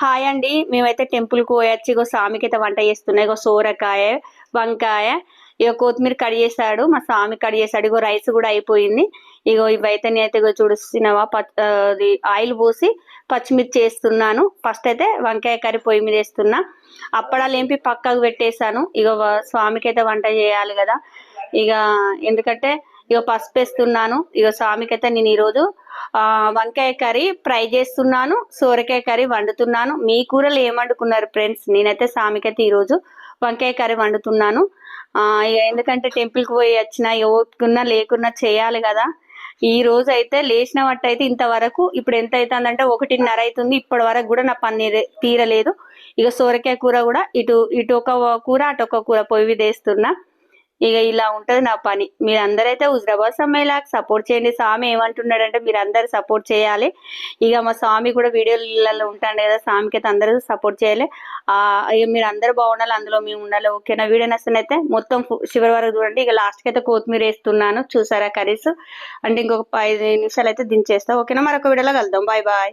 Hi అండి. మేమైతే టెంపుల్కి పోయొచ్చి ఇగో స్వామికి అయితే వంట చేస్తున్నాయి ఇగో సోరకాయ వంకాయ ఇగో కొత్తిమీర కట్ చేశాడు. మా స్వామి కట్ చేశాడు. ఇగో రైస్ కూడా అయిపోయింది. ఇగో ఇవైతే నేనైతే ఇగో చూడుస్తున్నావా? పచ్చి అది ఆయిల్ పోసి పచ్చిమిర్చి వేస్తున్నాను. ఫస్ట్ అయితే వంకాయ కర్రీ పొయ్యి మీద వేస్తున్నా. అప్పడాలు ఏంపి పక్కకు పెట్టేశాను. ఇగో స్వామికి అయితే వంట చేయాలి కదా. ఇక ఎందుకంటే ఇక పసుపు వేస్తున్నాను ఇక స్వామికి అయితే నేను ఈరోజు ఆ, వంకాయ కర్రీ ఫ్రై చేస్తున్నాను. సోరకాయ కర్రీ వండుతున్నాను. మీ కూరలు ఏం వండుకున్నారు ఫ్రెండ్స్? నేనైతే స్వామికి అయితే ఈరోజు వంకాయ కర్రీ వండుతున్నాను. ఆ, ఇక ఎందుకంటే టెంపుల్కి పోయి వచ్చిన ఓపుకున్నా లేకున్నా చేయాలి కదా. ఈ రోజు అయితే లేచిన వట్ట అయితే ఇంతవరకు ఇప్పుడు ఎంత అవుతుందంటే ఒకటిన్నర అవుతుంది. ఇప్పటి వరకు కూడా నా పని తీరలేదు. ఇక సోరకాయ కూర కూడా ఇటు ఇటు ఒక కూర అటు ఒక కూర పొయ్యి మీద వేస్తున్నా. ఇక ఇలా ఉంటది నా పని. మీరు అందరైతే హుజరాబాద్ సమ్మెలాగా సపోర్ట్ చేయండి. స్వామి ఏమంటున్నాడంటే మీరు అందరు సపోర్ట్ చేయాలి. ఇక మా స్వామి కూడా వీడియోలలో ఉంటాడు కదా స్వామికి అయితే అందరూ సపోర్ట్ చేయాలి. ఇక మీరు అందరు బాగుండాలి అందులో మేము ఉండాలి. ఓకేనా వీడియో నచ్చినైతే మొత్తం చివరి వరకు చూడండి. ఇక లాస్ట్కి అయితే కొత్తిమీర వేస్తున్నాను. చూసారా కర్రీస్? అంటే ఇంకొక ఐదు నిమిషాలు అయితే దించేస్తా. ఓకేనా? మరొక వీడియోలో కలుద్దాం. Bye bye